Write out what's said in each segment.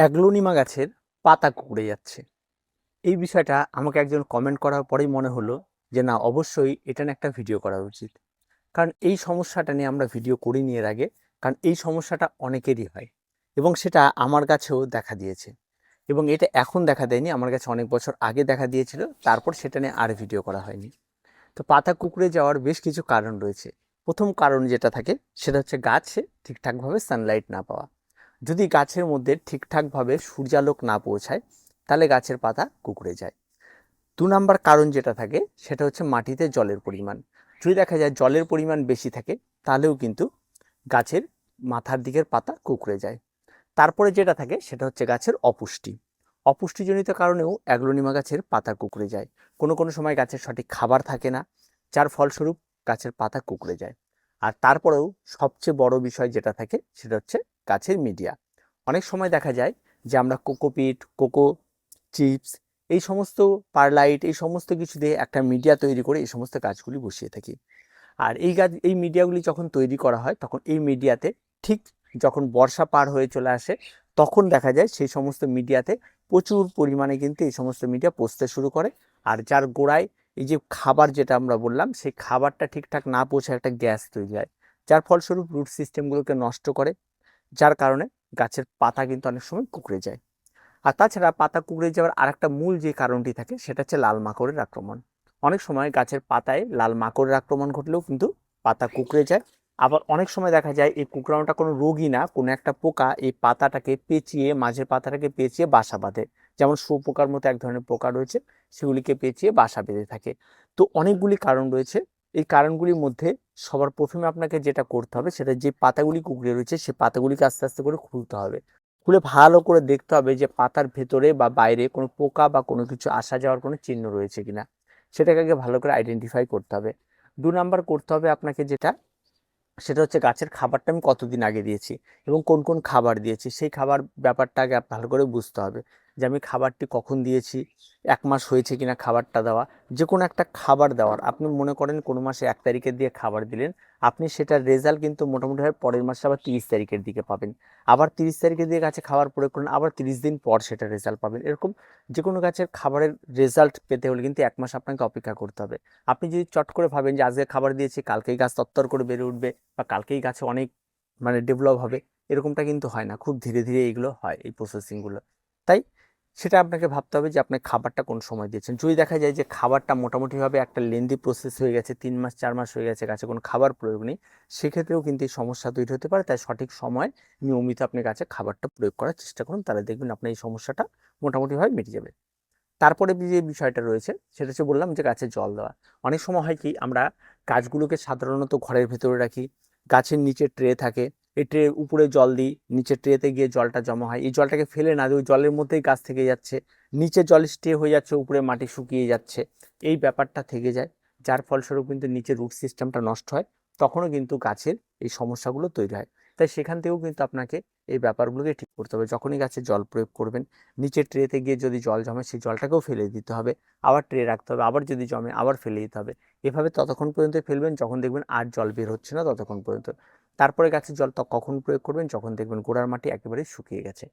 Aglaonema গাছের পাতা কুকড়ে যাচ্ছে। এই বিষয়টা আমাকে একজন কমেন্ট করার পরেই মনে হলো যে, না, অবশ্যই এটা নিয়ে একটা ভিডিও করা উচিত। কারণ এই সমস্যাটা নিয়ে আমরা ভিডিও করিনি এর আগে, কারণ এই সমস্যাটা অনেকেরই হয় এবং সেটা আমার কাছেও দেখা দিয়েছে এবং এটা এখন দেখা দেয়নি, আমার কাছে অনেক বছর আগে দেখা দিয়েছিল, তারপর সেটা নিয়ে আর ভিডিও করা হয়নি। তো পাতা কুকড়ে যাওয়ার বেশ কিছু কারণ রয়েছে। প্রথম কারণ যেটা থাকে, সেটা হচ্ছে গাছে ঠিকঠাকভাবে সানলাইট না পাওয়া। যদি গাছের মধ্যে ঠিকঠাকভাবে সূর্যালোক না পৌঁছায়, তাহলে গাছের পাতা কুকড়ে যায়। দু নাম্বার কারণ যেটা থাকে, সেটা হচ্ছে মাটিতে জলের পরিমাণ। যদি দেখা যায় জলের পরিমাণ বেশি থাকে, তাহলেও কিন্তু গাছের মাথার দিকের পাতা কুকড়ে যায়। তারপরে যেটা থাকে, সেটা হচ্ছে গাছের অপুষ্টি। অপুষ্টিজনিত কারণেও অ্যাগ্লোনিমা গাছের পাতা কুকড়ে যায়। কোনো কোনো সময় গাছের সঠিক খাবার থাকে না, যার ফলস্বরূপ গাছের পাতা কুকড়ে যায়। আর তারপরেও সবচেয়ে বড় বিষয় যেটা থাকে, সেটা হচ্ছে গাছের মিডিয়া অনেক সময় দেখা যায় যে আমরা কোকোপিট কোকো চিপস এই সমস্ত পারলাইট এই সমস্ত কিছু দিয়ে একটা মিডিয়া তৈরি করে এই সমস্ত গাছগুলি বসিয়ে থাকি। আর এই গাছ এই মিডিয়াগুলি যখন তৈরি করা হয়, তখন এই মিডিয়াতে ঠিক যখন বর্ষা পার হয়ে চলে আসে, তখন দেখা যায় সেই সমস্ত মিডিয়াতে প্রচুর পরিমাণে কিন্তু এই সমস্ত মিডিয়া পচতে শুরু করে। আর যার গোড়ায় এই যে খাবার যেটা আমরা বললাম, সেই খাবারটা ঠিকঠাক না পৌঁছে একটা গ্যাস তৈরি হয়, যার ফলস্বরূপ রুট সিস্টেমগুলোকে নষ্ট করে। যার কারণে গাছের পাতা কিন্তু অনেক সময় কুকড়ে যায়। আর তাছাড়া পাতা কুকড়ে যাওয়ার আরেকটা মূল যে কারণটি থাকে সেটা হচ্ছে লাল মাকড়ের আক্রমণ। অনেক সময় গাছের পাতায় লাল মাকড়ের আক্রমণ ঘটলেও কিন্তু পাতা কুকড়ে যায়। আবার অনেক সময় দেখা যায় এই কুকড়ানোটা কোনো রোগী না, কোনো একটা পোকা এই পাতাটাকে পেঁচিয়ে, মাঝের পাতাটাকে পেঁচিয়ে বাসা বাঁধে। যেমন শুয়োপোকার মতো এক ধরনের পোকা রয়েছে, সেগুলিকে পেঁচিয়ে বাসা বেঁধে থাকে। তো অনেকগুলি কারণ রয়েছে। এই কারণগুলির মধ্যে সবার প্রথমে আপনাকে যেটা করতে হবে সেটা যে পাতাগুলি কুকড়ে রয়েছে সে পাতাগুলিকে আস্তে আস্তে করে খুলতে হবে। খুলে ভালো করে দেখতে হবে যে পাতার ভেতরে বা বাইরে কোনো পোকা বা কোনো কিছু আসা যাওয়ার কোনো চিহ্ন রয়েছে কিনা। সেটাকে আগে ভালো করে আইডেন্টিফাই করতে হবে। দু নাম্বার করতে হবে আপনাকে যেটা, সেটা হচ্ছে গাছের খাবারটা আমি কতদিন আগে দিয়েছি এবং কোন কোন খাবার দিয়েছি, সেই খাবার ব্যাপারটা আগে ভালো করে বুঝতে হবে। যে আমি খাবারটি কখন দিয়েছি, এক মাস হয়েছে কিনা খাবারটা দেওয়া যে কোনো একটা খাবার দেওয়ার। আপনি মনে করেন কোনো মাসে এক তারিখের দিয়ে খাবার দিলেন, আপনি সেটার রেজাল্ট কিন্তু মোটামুটিভাবে পরের মাসে আবার তিরিশ তারিখের দিকে পাবেন। আবার তিরিশ তারিখের দিকে গাছে খাবার প্রয়োগ করলেন আবার তিরিশ দিন পর সেটা রেজাল্ট পাবেন। এরকম যে কোনো গাছের খাবারের রেজাল্ট পেতে হলে কিন্তু এক মাস আপনাকে অপেক্ষা করতে হবে। আপনি যদি চট করে ভাবেন যে আজকে খাবার দিয়েছি, কালকেই গাছ তত্তর করে বেড়ে উঠবে বা কালকেই গাছে অনেক মানে ডেভেলপ হবে, এরকমটা কিন্তু হয় না। খুব ধীরে ধীরে এইগুলো হয়, এই প্রসেসিংগুলো তাই সেটা আপনাকে ভাবতে হবে যে আপনি খাবারটা কোন সময় দিয়েছেন। যদি দেখা যায় যে খাবারটা মোটামুটিভাবে একটা লেন্দি প্রসেস হয়ে গেছে, তিন মাস, চার মাস হয়ে গেছে গাছে কোনো খাবার প্রয়োগ নেই, সেক্ষেত্রেও কিন্তু এই সমস্যা তৈরি হতে পারে। তাই সঠিক সময় নিয়মিত আপনি গাছে খাবারটা প্রয়োগ করার চেষ্টা করুন, তাহলে দেখবেন আপনার এই সমস্যাটা মোটামুটিভাবে মিটে যাবে। তারপরে যে বিষয়টা রয়েছে, সেটা হচ্ছে বললাম যে গাছে জল দেওয়া। অনেক সময় হয় কি, আমরা গাছগুলোকে সাধারণত ঘরের ভেতরে রাখি, গাছের নিচে ট্রে থাকে এই ট্রে উপরে জল দিই নিচে ট্রেতে গিয়ে জলটা জমা হয়। এই জলটাকে ফেলে না দিই জলের মধ্যেই গাছ থেকে যাচ্ছে। নিচে জল স্টে হয়ে যাচ্ছে, উপরে মাটি শুকিয়ে যাচ্ছে। এই ব্যাপারটা থেকে যায়, যার ফলস্বরূপ কিন্তু নিচে রুট সিস্টেমটা নষ্ট হয়, তখনও কিন্তু গাছের এই সমস্যাগুলো তৈরি হয়। তাই সেখান থেকেও কিন্তু আপনাকে এই ব্যাপারগুলোকে ঠিক করতে হবে। যখনই গাছে জল প্রয়োগ করবেন, নিচের ট্রেতে গিয়ে যদি জল জমে, সেই জলটাকেও ফেলে দিতে হবে। আবার ট্রে রাখতে হবে, আবার যদি জমে, আবার ফেলে দিতে হবে। এভাবে ততক্ষণ পর্যন্ত ফেলবেন, যখন দেখবেন আর জল বের হচ্ছে না ততক্ষণ পর্যন্ত। তারপরে গাছের জল কখন প্রয়োগ করবেন? যখন দেখবেন গোড়ার মাটি একেবারে শুকিয়ে গেছে।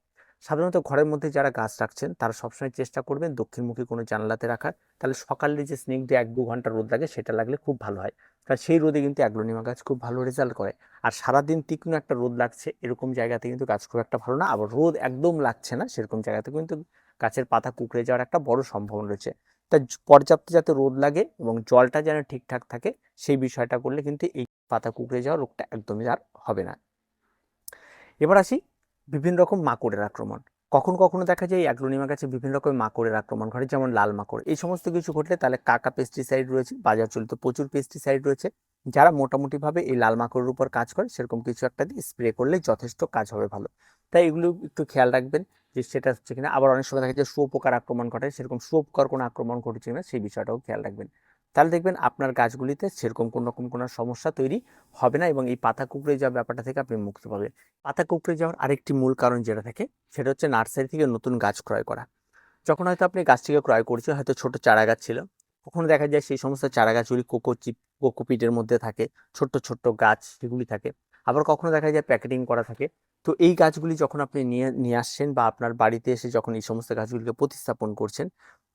সাধারণত ঘরের মধ্যে যারা গাছ রাখছেন, তারা সবসময় চেষ্টা করবেন দক্ষিণমুখী কোনো জানলাতে রাখার। তাহলে সকালে যে স্নিগ্ধ এক দু ঘণ্টা রোদ লাগে, সেটা লাগলে খুব ভালো হয়। কারণ সেই রোদে কিন্তু অ্যাগ্লোনিমা গাছ খুব ভালো রেজাল্ট করে। আর সারাদিন তীক্ষ্ণ একটা রোদ লাগছে, এরকম জায়গাতে কিন্তু গাছ খুব একটা ভালো না। আবার রোদ একদম লাগছে না, সেরকম জায়গাতে কিন্তু গাছের পাতা কুকড়ে যাওয়ার একটা বড় সম্ভাবনা রয়েছে। তা পর্যাপ্ত যাতে রোদ লাগে এবং জলটা যেন ঠিকঠাক থাকে, সেই বিষয়টা করলে কিন্তু এই পাতা কুকড়ে যাওয়ার রোগটা একদমই আর হবে না। এবার আসি বিভিন্ন রকম মাকড়ের আক্রমণ। কখন কখনো দেখা যায় অ্যাগ্লোনিমা গাছে বিভিন্ন রকম মাকড়ের আক্রমণ ঘটে, যেমন লাল মাকড়। এই সমস্ত কিছু ঘটলে তাহলে কাকা পেস্টিসাইড রয়েছে বাজার চলিত প্রচুর পেস্টিসাইড রয়েছে। যারা মোটামুটিভাবে এই লাল মাকড়ের উপর কাজ করে, সেরকম কিছু একটা দিয়ে স্প্রে করলে যথেষ্ট কাজ হবে ভালো। তাই এগুলো একটু খেয়াল রাখবেন যে সেটা হচ্ছে কিনা, আবার অনেক সময় দেখা যায় শুয়োপোকার আক্রমণ ঘটে, সেরকম শুয়োপোকার কোনো আক্রমণ ঘটেছে কিনা, সেই বিষয়টাও খেয়াল রাখবেন। তাহলে দেখবেন আপনার গাছগুলিতে সেরকম কোনো রকম কোনো সমস্যা তৈরি হবে না এবং এই পাতা কুকড়ে যাওয়ার ব্যাপারটা থেকে আপনি মুক্তি পাবেন। পাতা কুকড়ে যাওয়ার আরেকটি মূল কারণ যেটা থাকে, সেটা হচ্ছে নার্সারি থেকে নতুন গাছ ক্রয় করা। যখন হয়তো আপনি গাছটিকে ক্রয় করছেন, হয়তো ছোট চারা গাছ ছিল, কখনো দেখা যায় সেই সমস্ত চারা গাছগুলি কোকো চিপ কোকোপিটের মধ্যে থাকে, ছোট্ট ছোট্ট গাছ সেগুলি থাকে। আবার কখনো দেখা যায় প্যাকেটিং করা থাকে। তো এই গাছগুলি যখন আপনি নিয়ে নিয়ে আসছেন বা আপনার বাড়িতে এসে যখন এই সমস্ত গাছগুলিকে প্রতিস্থাপন করছেন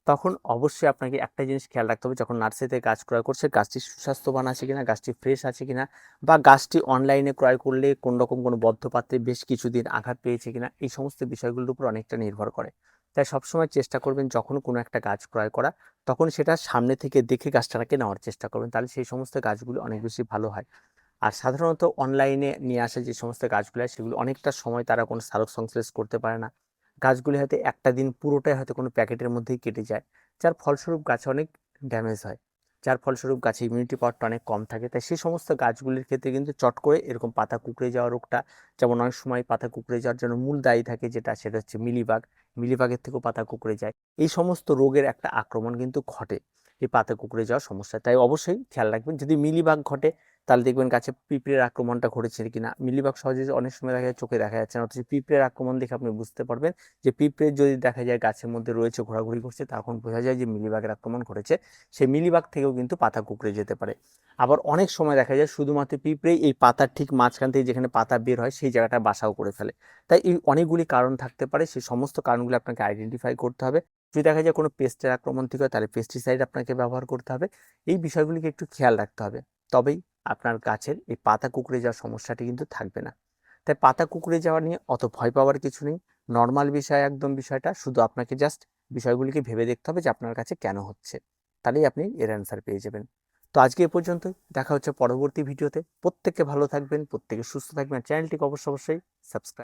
তখন অবশ্যই আপনাকে একটা জিনিস খেয়াল রাখতে হবে, যখন নার্সারিতে গাছ ক্রয় করছে গাছটি সুস্বাস্থ্যবান আছে কিনা, গাছটি ফ্রেশ আছে কিনা বা গাছটি অনলাইনে ক্রয় করলে কোন রকম কোনো বদ্ধপাত্রে বেশ কিছুদিন আঘাত পেয়েছে কিনা, এই সমস্ত বিষয়গুলোর উপর অনেকটা নির্ভর করে। তাই সবসময় চেষ্টা করবেন যখন কোনো একটা গাছ ক্রয় করা, তখন সেটা সামনে থেকে দেখে গাছটাকে নেওয়ার চেষ্টা করবেন, তাহলে সেই সমস্ত গাছগুলি অনেক বেশি ভালো হয়। আর সাধারণত অনলাইনে নিয়ে আসা যে সমস্ত গাছগুলো হয়, সেগুলো অনেকটা সময় তারা কোনো সারক সংশ্লেষ করতে পারে না। গাছগুলি হয়তো একটা দিন পুরোটাই হয়তো কোনো প্যাকেটের মধ্যেই কেটে যায়। যার ফলস্বরূপ গাছে অনেক ড্যামেজ হয়। যার ফলস্বরূপ গাছে ইমিউনিটি পাওয়ারটা অনেক কম থাকে। তাই সেই সমস্ত গাছগুলির ক্ষেত্রে কিন্তু চট করে এরকম পাতা কুকড়ে যাওয়া রোগটা, যেমন অনেক সময় পাতা কুকড়ে যাওয়ার জন্য মূল দায়ী থাকে যেটা, সেটা হচ্ছে মিলিবাগ। মিলিবাগের থেকেও পাতা কুকড়ে যায়। এই সমস্ত রোগের একটা আক্রমণ কিন্তু ঘটে এই পাতা কুকড়ে যাওয়ার সমস্যা তাই অবশ্যই খেয়াল রাখবেন, যদি মিলিবাগ ঘটে তাহলে দেখবেন গাছে পিঁপড়ের আক্রমণটা ঘটেছে কিনা। মিলিবাগ সহজে অনেক সময় দেখা যায় চোখে দেখা যাচ্ছে না, অথচ পিঁপড়ের আক্রমণ দেখে আপনি বুঝতে পারবেন যে পিঁপড়ে যদি দেখা যায় গাছের মধ্যে রয়েছে, ঘোরাঘুরি করছে, তখন বোঝা যায় যে মিলিবাগের আক্রমণ ঘটেছে। সেই মিলিবাগ থেকেও কিন্তু পাতা কুকড়ে যেতে পারে। আবার অনেক সময় দেখা যায় শুধুমাত্র পিঁপড়েই এই পাতার ঠিক মাঝখান থেকে যেখানে পাতা বের হয়, সেই জায়গাটা বাসাও করে ফেলে। তাই এই অনেকগুলি কারণ থাকতে পারে সেই সমস্ত কারণগুলো আপনাকে আইডেন্টিফাই করতে হবে। যদি দেখা যায় কোনো পেস্টের আক্রমণ থেকে হয়, তাহলে পেস্টিসাইড আপনাকে ব্যবহার করতে হবে। এই বিষয়গুলিকে একটু খেয়াল রাখতে হবে। তবেই আপনার গাছের এই পাতা কুকড়ে যাওয়ার সমস্যাটি কিন্তু থাকবে না। তাই পাতা কুকড়ে যাওয়া নিয়ে অত ভয় পাওয়ার কিছু নেই। নর্মাল বিষয়, একদম বিষয়টা, শুধু আপনাকে জাস্ট বিষয়গুলিকে ভেবে দেখতে হবে যে আপনার কাছে কেন হচ্ছে। তাহলেই আপনি এর অ্যান্সার পেয়ে যাবেন। তো আজকে এ পর্যন্ত, দেখা হচ্ছে পরবর্তী ভিডিওতে। প্রত্যেককে ভালো থাকবেন, প্রত্যেকে সুস্থ থাকবেন। চ্যানেলটিকে অবশ্য অবশ্যই সাবস্ক্রাইব